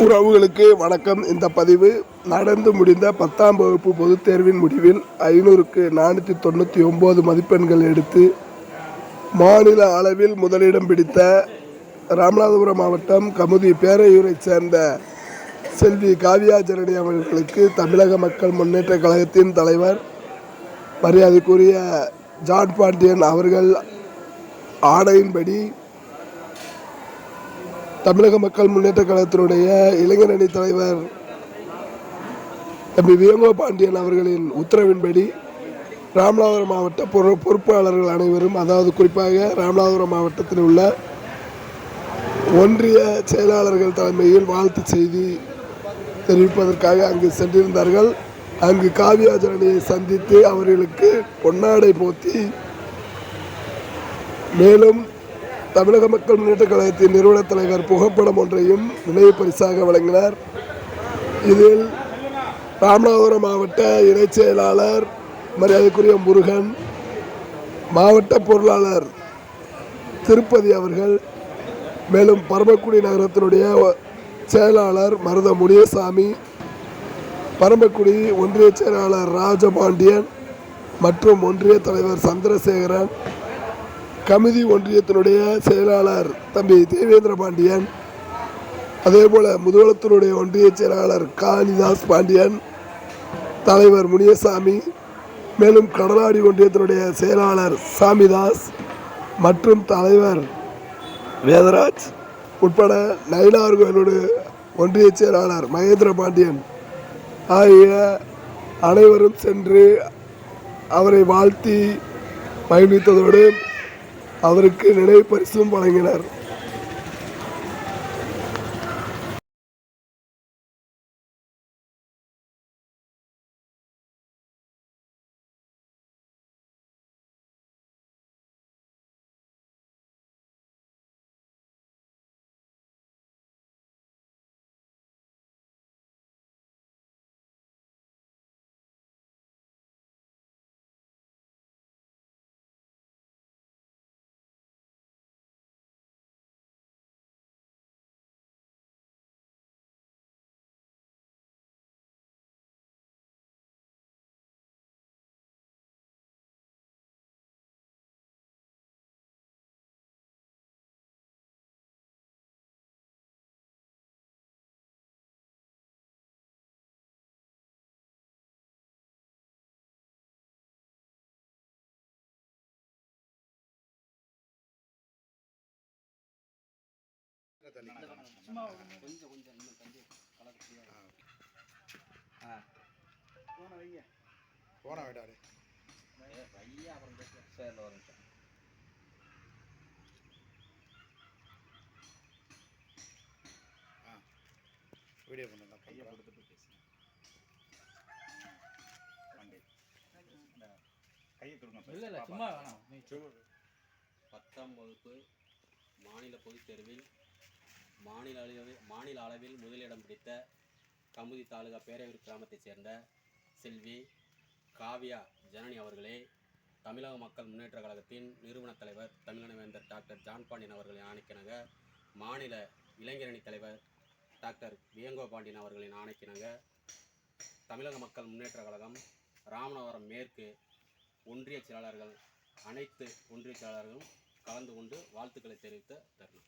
உறவுகளுக்கு வணக்கம். இந்த பதிவு நடந்து முடிந்த பத்தாம் வகுப்பு பொதுத் தேர்வின் முடிவில் ஐநூறுக்கு நானூற்றி தொண்ணூற்றி ஒம்பது மதிப்பெண்கள் எடுத்து மாநில அளவில் முதலிடம் பிடித்த ராமநாதபுரம் மாவட்டம் கமுதி பேரையூரைச் சேர்ந்த செல்வி காவியா ஜனனி அவர்களுக்கு தமிழக மக்கள் முன்னேற்ற கழகத்தின் தலைவர் மரியாதைக்குரிய ஜான் பாண்டியன் அவர்கள் ஆணையின்படி தமிழக மக்கள் முன்னேற்ற கழகத்தினுடைய இளைஞர் அணி தலைவர் தம்பி வியங்கோ பாண்டியன் அவர்களின் உத்தரவின்படி ராமநாதபுரம் மாவட்ட பொறு பொறுப்பாளர்கள் அனைவரும் அதாவது குறிப்பாக ராமநாதபுரம் மாவட்டத்தில் உள்ள ஒன்றிய செயலாளர்கள் தலைமையில் வாழ்த்து செய்தி தெரிவிப்பதற்காக அங்கு சென்றிருந்தார்கள். அங்கு காவியாஜரணியை சந்தித்து அவர்களுக்கு பொன்னாடை போத்தி மேலும் தமிழக மக்கள் முன்னேற்ற கழகத்தின் நிறுவன தலைவர் புகைப்படம் ஒன்றையும் நினைவு பரிசாக வழங்கினார். இதில் ராமநாதபுரம் மாவட்ட இணைச் செயலாளர் மரியாதைக்குரிய முருகன் மாவட்ட பொருளாளர் திருப்பதி அவர்கள் மேலும் பரமக்குடி நகரத்தினுடைய செயலாளர் மருத முனியசாமி பரமக்குடி ஒன்றிய செயலாளர் ராஜபாண்டியன் மற்றும் ஒன்றிய தலைவர் சந்திரசேகரன் கமிதி ஒன்றியத்தினுடைய செயலாளர் தம்பி தேவேந்திர பாண்டியன் அதே போல் முதுகுளத்தினுடைய ஒன்றிய செயலாளர் காளிதாஸ் பாண்டியன் தலைவர் முனியசாமி மேலும் கடலாடி ஒன்றியத்தினுடைய செயலாளர் சாமிதாஸ் மற்றும் தலைவர் வேதராஜ் உட்பட நயினார்கோயிலோடு ஒன்றிய செயலாளர் மகேந்திர பாண்டியன் ஆகிய அனைவரும் சென்று அவரை வாழ்த்தி மகிழ்வித்ததோடு அவருக்கு நினைவு பரிசும் வழங்கினார். போன விடாது வீடியோ பண்ணுங்க கையை கொடுத்துட்டு பேசுங்க கையை கொடுங்க இல்லை இல்லை சும்மா வேணாம். நீ பத்தாம் வகுப்பு மாநில பொதுத் தேர்வில் மாநில அளவில் மாநில அளவில் முதலிடம் பிடித்த கமுதி தாலுகா பேரையூர் கிராமத்தைச் சேர்ந்த செல்வி காவ்யா ஜனனி அவர்களே தமிழக மக்கள் முன்னேற்ற கழகத்தின் நிறுவனத் தலைவர் தமிழனவேந்தர் டாக்டர் ஜான் பாண்டியன் அவர்களின் ஆணைக்கிணங்க மாநில இளைஞரணி தலைவர் டாக்டர் வியங்கோ பாண்டியன் அவர்களின் ஆணைக்கிணங்க தமிழக மக்கள் முன்னேற்ற கழகம் ராமநாதபுரம் மேற்கு ஒன்றிய செயலாளர்கள் அனைத்து ஒன்றிய செயலாளர்களும் கலந்து கொண்டு வாழ்த்துக்களை தெரிவித்த தருணம்.